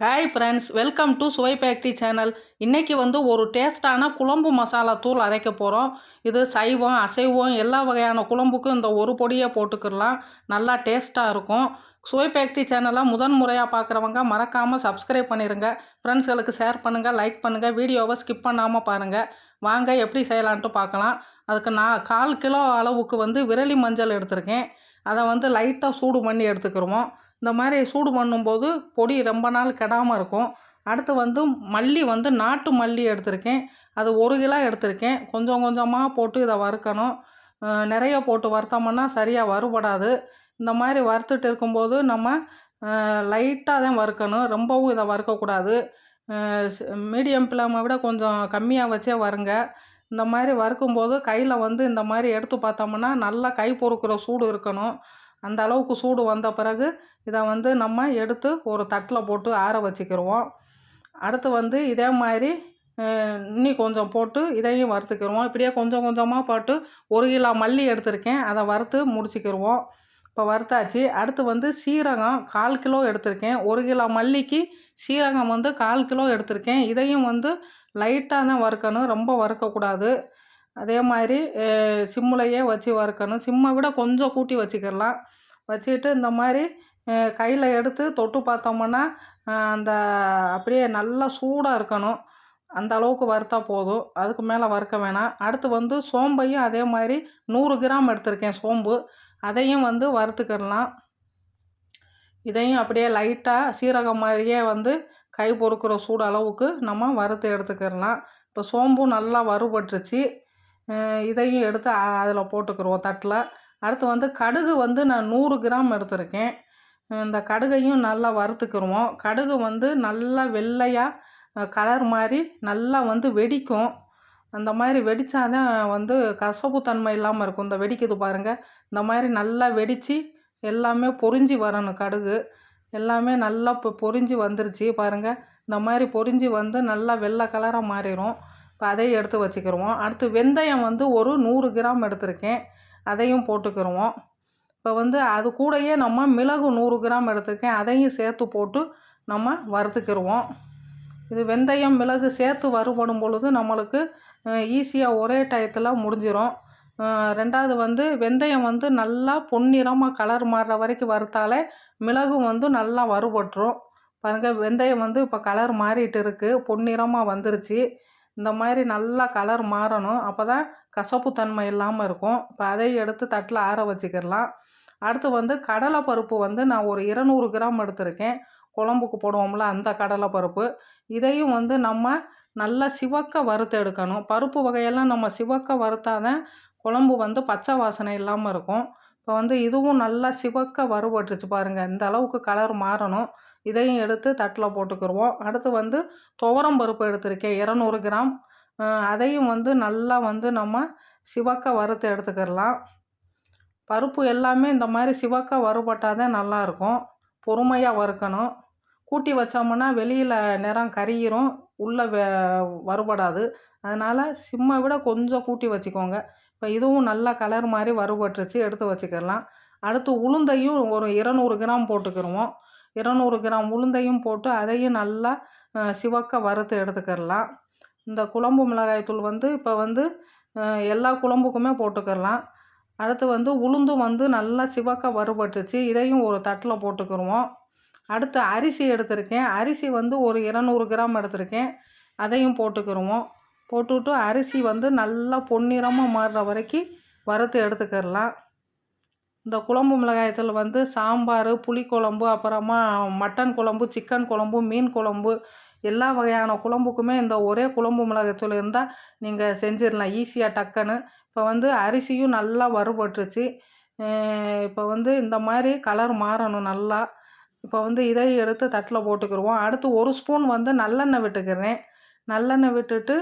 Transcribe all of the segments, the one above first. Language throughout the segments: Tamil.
Hi friends welcome to Suvai factory channel இன்றைக்கி வந்து ஒரு டேஸ்டான குழம்பு மசாலா தூள் அரைக்க போகிறோம் இது சைவம் அசைவம் எல்லா வகையான குழம்புக்கும் இந்த ஒரு பொடியை போட்டுக்கிடலாம். நல்லா டேஸ்ட்டாக இருக்கும். சுவை ஃபேக்ட்ரி சேனலை முதன் முறையாக பார்க்குறவங்க மறக்காமல் சப்ஸ்கிரைப் பண்ணிடுங்க ஃப்ரெண்ட்ஸ்களுக்கு ஷேர் பண்ணுங்கள் லைக் பண்ணுங்கள் வீடியோவை ஸ்கிப் பண்ணாமல் பாருங்கள் வாங்க எப்படி செய்யலான்ட்டு பார்க்கலாம் அதுக்கு நான் கால் கிலோ அளவுக்கு வந்து விரலி மஞ்சள் எடுத்திருக்கேன். அதை வந்து லைட்டாக சூடு பண்ணி எடுத்துக்கிருவோம். இந்த மாதிரி சூடு பண்ணும்போது பொடி ரொம்ப நாள் கெடாமல் இருக்கும். அடுத்து வந்து மல்லி வந்து நாட்டு மல்லி எடுத்திருக்கேன். அது ஒரு கிலோ எடுத்திருக்கேன். கொஞ்சம் கொஞ்சமாக போட்டு இதை வறுக்கணும். நிறைய போட்டு வறுத்தோம்னா சரியாக வறுபடாது. இந்த மாதிரி வறுத்துட்டு இருக்கும்போது நம்ம லைட்டாக தான் வறுக்கணும். ரொம்பவும் இதை வறுக்கக்கூடாது. மீடியம் ஃப்ளேமை விட கொஞ்சம் கம்மியாக வச்சே வருங்க. இந்த மாதிரி வறுக்கும்போது கையில் வந்து இந்த மாதிரி எடுத்து பார்த்தோம்னா நல்லா கை பொறுக்கிற சூடு இருக்கணும். அந்த அளவுக்கு சூடு வந்த பிறகு இதை வந்து நம்ம எடுத்து ஒரு தட்டில் போட்டு ஆற வச்சுக்கிடுவோம் அடுத்து வந்து இதே மாதிரி இன்னி கொஞ்சம் போட்டு இதையும் வறுத்துக்கிடுவோம் இப்படியே கொஞ்சம் கொஞ்சமாக போட்டு ஒரு கிலோ மல்லி எடுத்திருக்கேன். அதை வறுத்து முடிச்சுக்கிடுவோம் இப்போ வறுத்தாச்சு. அடுத்து வந்து சீரகம் கால் கிலோ எடுத்திருக்கேன். ஒரு கிலோ மல்லிக்கு சீரகம் வந்து கால் கிலோ எடுத்திருக்கேன். இதையும் வந்து லைட்டாக தான் வறுக்கணும். ரொம்ப வறுக்கக்கூடாது. அதே மாதிரி சிம்முலையே வச்சு வறுக்கணும். சிம்மை விட கொஞ்சம் கூட்டி வச்சுக்கலாம் வச்சுக்கிட்டு இந்த மாதிரி கையில் எடுத்து தொட்டு பார்த்தோம்னா அந்த அப்படியே நல்லா சூடாக இருக்கணும். அந்த அளவுக்கு வறுத்தா போதும். அதுக்கு மேலே வறுக்க வேணாம். அடுத்து வந்து சோம்பையும் அதே மாதிரி நூறு கிராம் எடுத்திருக்கேன் சோம்பு. அதையும் வந்து வறுத்துக்கிடலாம். இதையும் அப்படியே லைட்டாக சீரகம் மாதிரியே வந்து கை பொறுக்கிற சூடு அளவுக்கு நம்ம வறுத்து எடுத்துக்கிடலாம். இப்போ சோம்பும் நல்லா வறுபட்டுருச்சு. இதையும் எடுத்து அதில் போட்டுக்கிருவோம் தட்டில். அடுத்து வந்து கடுகு வந்து நான் நூறு கிராம் எடுத்திருக்கேன். இந்த கடுகையும் நல்லா வறுத்துக்கிருவோம். கடுகு வந்து நல்லா வெள்ளையாக கலர் மாதிரி நல்லா வந்து வெடிக்கும். அந்த மாதிரி வெடித்தாதான் வந்து கசப்புத்தன்மை இல்லாமல் இருக்கும். இந்த வெடிக்குது பாருங்கள் இந்த மாதிரி நல்லா வெடித்து எல்லாமே பொரிஞ்சு வரணும் கடுகு. எல்லாமே நல்லா இப்போ பொரிஞ்சு வந்துருச்சு பாருங்கள் இந்த மாதிரி பொரிஞ்சு வந்து நல்லா வெள்ளை கலராக மாறிடும் இப்போ அதையும் எடுத்து வச்சுக்கிடுவோம் அடுத்து வெந்தயம் வந்து ஒரு நூறு கிராம் எடுத்திருக்கேன். அதையும் போட்டுக்கிடுவோம் இப்போ வந்து அது கூடயே நம்ம மிளகு நூறு கிராம் எடுத்திருக்கேன். அதையும் சேர்த்து போட்டு நம்ம வறுத்துக்கிருவோம். இது வெந்தயம் மிளகு சேர்த்து வறுபடும் பொழுது நம்மளுக்கு ஈஸியாக ஒரே டயத்தில் முடிஞ்சிடும் ரெண்டாவது வந்து வெந்தயம் வந்து நல்லா பொன்னிறமாக கலர் மாறுற வரைக்கும் வறுத்தாலே மிளகு வந்து நல்லா வறுபட்டுரும். பாருங்கள் வெந்தயம் வந்து இப்போ கலர் மாறிட்டு இருக்குது பொன்னிறமாக வந்துருச்சு. இந்த மாதிரி நல்லா கலர் மாறணும். அப்போ தான் கசப்புத்தன்மை இல்லாமல் இருக்கும். இப்போ அதை எடுத்து தட்டில் ஆற வச்சுக்கிடலாம். அடுத்து வந்து கடலைப்பருப்பு வந்து நான் ஒரு இருநூறு கிராம் எடுத்திருக்கேன். குழம்புக்கு போடுவோம்ல அந்த கடலைப்பருப்பு இதையும் வந்து நம்ம நல்லா சிவக்க வறுத்து எடுக்கணும். பருப்பு வகையெல்லாம் நம்ம சிவக்க வறுத்தாதான் குழம்பு வந்து பச்சை வாசனை இல்லாமல் இருக்கும். இப்போ வந்து இதுவும் நல்லா சிவக்க வறுபட்டுருச்சு பாருங்கள் இந்த அளவுக்கு கலர் மாறணும். இதையும் எடுத்து தட்டில் போட்டுக்கிருவோம். அடுத்து வந்து துவரம் பருப்பு எடுத்திருக்கேன். இரநூறு கிராம். அதையும் வந்து நல்லா வந்து நம்ம சிவக்க வறுத்து எடுத்துக்கிடலாம் பருப்பு எல்லாமே இந்த மாதிரி சிவக்க வறுபட்டால் தான் நல்லாயிருக்கும் பொறுமையாக வறுக்கணும். கூட்டி வச்சோம்னா வெளியில் நிறம் கரியிரும். உள்ளே வறுபடாது. அதனால் சிம்மை விட கொஞ்சம் கூட்டி வச்சுக்கோங்க. இப்போ இதுவும் நல்லா கலர் மாதிரி வறுபட்டுருச்சு எடுத்து வச்சுக்கிடலாம் அடுத்து உளுந்தையும் ஒரு இருநூறு கிராம் போட்டுக்கிருவோம். இருநூறு கிராம் உளுந்தையும் போட்டு அதையும் நல்லா சிவக்க வறுத்து எடுத்துக்கிடலாம் இந்த குழம்பு மிளகாய்த்தூள் வந்து இப்போ வந்து எல்லா குழம்புக்குமே போட்டுக்கிடலாம் அடுத்து வந்து உளுந்தும் வந்து நல்லா சிவக்க வறுபட்டுச்சு இதையும் ஒரு தட்டில் போட்டுக்கிடுவோம் அடுத்து அரிசி எடுத்திருக்கேன். அரிசி வந்து ஒரு இரநூறு கிராம் எடுத்திருக்கேன். அதையும் போட்டுக்கிருவோம். போட்டுவிட்டு அரிசி வந்து நல்லா பொன்னிறமாக மாறுற வரைக்கும் வறுத்து எடுத்துக்கிடலாம் இந்த குழம்பு மிளகாயத்தில் வந்து சாம்பார் புளிக்குழம்பு அப்புறமா மட்டன் குழம்பு சிக்கன் குழம்பு மீன் குழம்பு எல்லா வகையான குழம்புக்குமே இந்த ஒரே குழம்பு மிளகாய்த்தூள் இருந்தால் நீங்கள் செஞ்சிடலாம் ஈஸியாக டக்குன்னு. இப்போ வந்து அரிசியும் நல்லா வறுபட்டுருச்சு. இப்போ வந்து இந்த மாதிரி கலர் மாறணும் நல்லா. இப்போ வந்து இதை எடுத்து தட்டில் போட்டுக்கிடுவோம் அடுத்து ஒரு ஸ்பூன் வந்து நல்லெண்ணெய் விட்டுக்கிறேன். நல்லெண்ணெய் விட்டுட்டு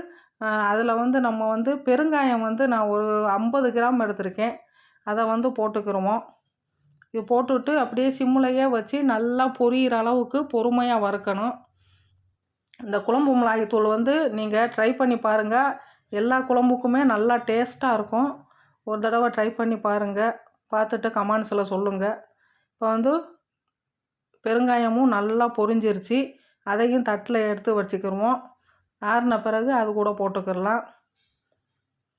அதில் வந்து நம்ம வந்து பெருங்காயம் வந்து நான் ஒரு ஐம்பது கிராம் எடுத்திருக்கேன். அதை வந்து போட்டுக்கிருவோம் இது போட்டுவிட்டு அப்படியே சிம்முலையே வச்சு நல்லா பொரியிற அளவுக்கு பொறுமையாக வறுக்கணும். இந்த குழம்பு மிளகாய்த்தூள் வந்து நீங்கள் ட்ரை பண்ணி பாருங்கள் எல்லா குழம்புக்குமே நல்லா டேஸ்ட்டாக இருக்கும். ஒரு தடவை ட்ரை பண்ணி பாருங்கள் பார்த்துட்டு கமெண்ட்ஸில் சொல்லுங்கள் இப்போ வந்து பெருங்காயமும் நல்லா பொரிஞ்சிருச்சு. அதையும் தட்டில் எடுத்து வச்சுக்கிருவோம். ஆறின பிறகு அது கூட போட்டுக்கிடலாம்.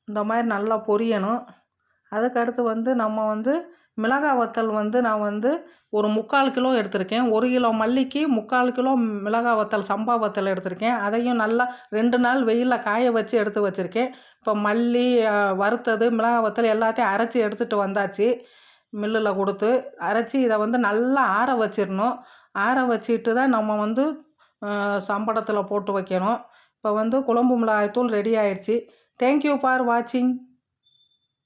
இந்த மாதிரி நல்லா பொரியணும். அதுக்கடுத்து வந்து நம்ம வந்து மிளகாய் வத்தல் வந்து நான் வந்து ஒரு முக்கால் கிலோ எடுத்திருக்கேன். ஒரு கிலோ மல்லிக்கு முக்கால் கிலோ மிளகாய் வத்தல் சம்பா வத்தல் எடுத்திருக்கேன். அதையும் நல்லா ரெண்டு நாள் வெயிலில் காய வச்சு எடுத்து வச்சுருக்கேன். இப்போ மல்லி வறுத்தது மிளகாய் வத்தல் எல்லாத்தையும் அரைச்சி எடுத்துகிட்டு வந்தாச்சு. மில்லில் கொடுத்து அரைச்சி இதை வந்து நல்லா ஆற வச்சிடணும். ஆற வச்சுட்டு தான் நம்ம வந்து சம்படத்தில் போட்டு வைக்கணும். இப்போ வந்து குழம்பு மிளகாய் தூள் ரெடி ஆயிடுச்சு தேங்க்யூ ஃபார் வாட்சிங்